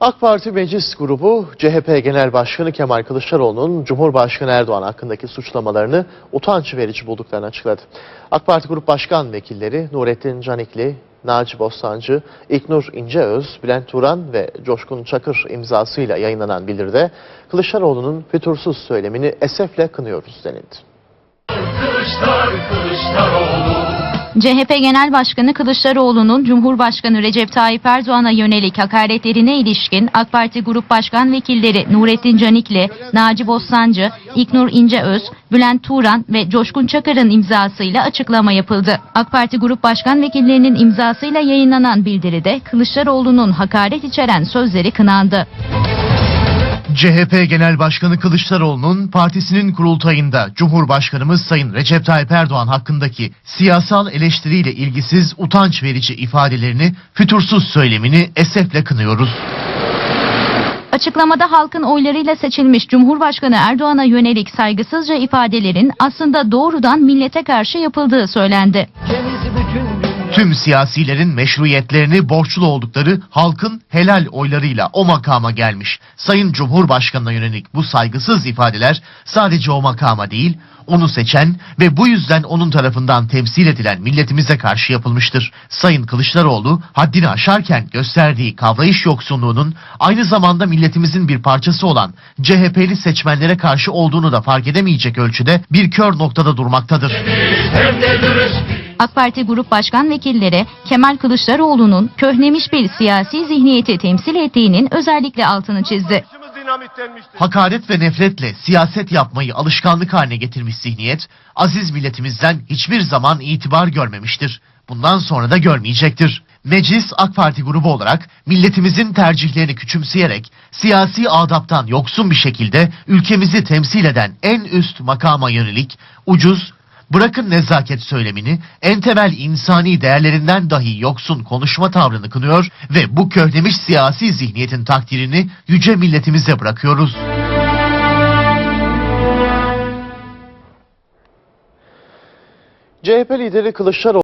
AK Parti Meclis Grubu, CHP Genel Başkanı Kemal Kılıçdaroğlu'nun Cumhurbaşkanı Erdoğan hakkındaki suçlamalarını utanç verici bulduklarını açıkladı. AK Parti Grup Başkan Vekilleri Nurettin Canikli, Naci Bostancı, İknur İnceöz, Bülent Turan ve Coşkun Çakır imzasıyla yayınlanan bildiride Kılıçdaroğlu'nun fütursuz söylemini esefle kınıyoruz denildi. Kılıçlar Kılıçdaroğlu CHP Genel Başkanı Kılıçdaroğlu'nun Cumhurbaşkanı Recep Tayyip Erdoğan'a yönelik hakaretlerine ilişkin AK Parti Grup Başkan Vekilleri Nurettin Canikli, Naci Bostancı, İknur İnceöz, Bülent Turan ve Coşkun Çakır'ın imzasıyla açıklama yapıldı. AK Parti Grup Başkan Vekillerinin imzasıyla yayınlanan bildiride Kılıçdaroğlu'nun hakaret içeren sözleri kınandı. CHP Genel Başkanı Kılıçdaroğlu'nun partisinin kurultayında Cumhurbaşkanımız Sayın Recep Tayyip Erdoğan hakkındaki siyasal eleştiriyle ilgisiz utanç verici ifadelerini, fütursuz söylemini esefle kınıyoruz. Açıklamada halkın oylarıyla seçilmiş Cumhurbaşkanı Erdoğan'a yönelik saygısızca ifadelerin aslında doğrudan millete karşı yapıldığı söylendi. Tüm siyasilerin meşruiyetlerini borçlu oldukları halkın helal oylarıyla o makama gelmiş. Sayın Cumhurbaşkanı'na yönelik bu saygısız ifadeler sadece o makama değil, onu seçen ve bu yüzden onun tarafından temsil edilen milletimize karşı yapılmıştır. Sayın Kılıçdaroğlu haddini aşarken gösterdiği kavrayış yoksunluğunun aynı zamanda milletimizin bir parçası olan CHP'li seçmenlere karşı olduğunu da fark edemeyecek ölçüde bir kör noktada durmaktadır. AK Parti Grup Başkan Vekilleri Kemal Kılıçdaroğlu'nun köhnemiş bir siyasi zihniyeti temsil ettiğinin özellikle altını çizdi. Hakaret ve nefretle siyaset yapmayı alışkanlık haline getirmiş zihniyet, aziz milletimizden hiçbir zaman itibar görmemiştir. Bundan sonra da görmeyecektir. Meclis AK Parti grubu olarak milletimizin tercihlerini küçümseyerek siyasi adaptan yoksun bir şekilde ülkemizi temsil eden en üst makama yönelik ucuz, bırakın nezaket söylemini, en temel insani değerlerinden dahi yoksun konuşma tavrını kınıyor ve bu köhnemiş siyasi zihniyetin takdirini yüce milletimize bırakıyoruz. CHP lideri Kılıçdaroğlu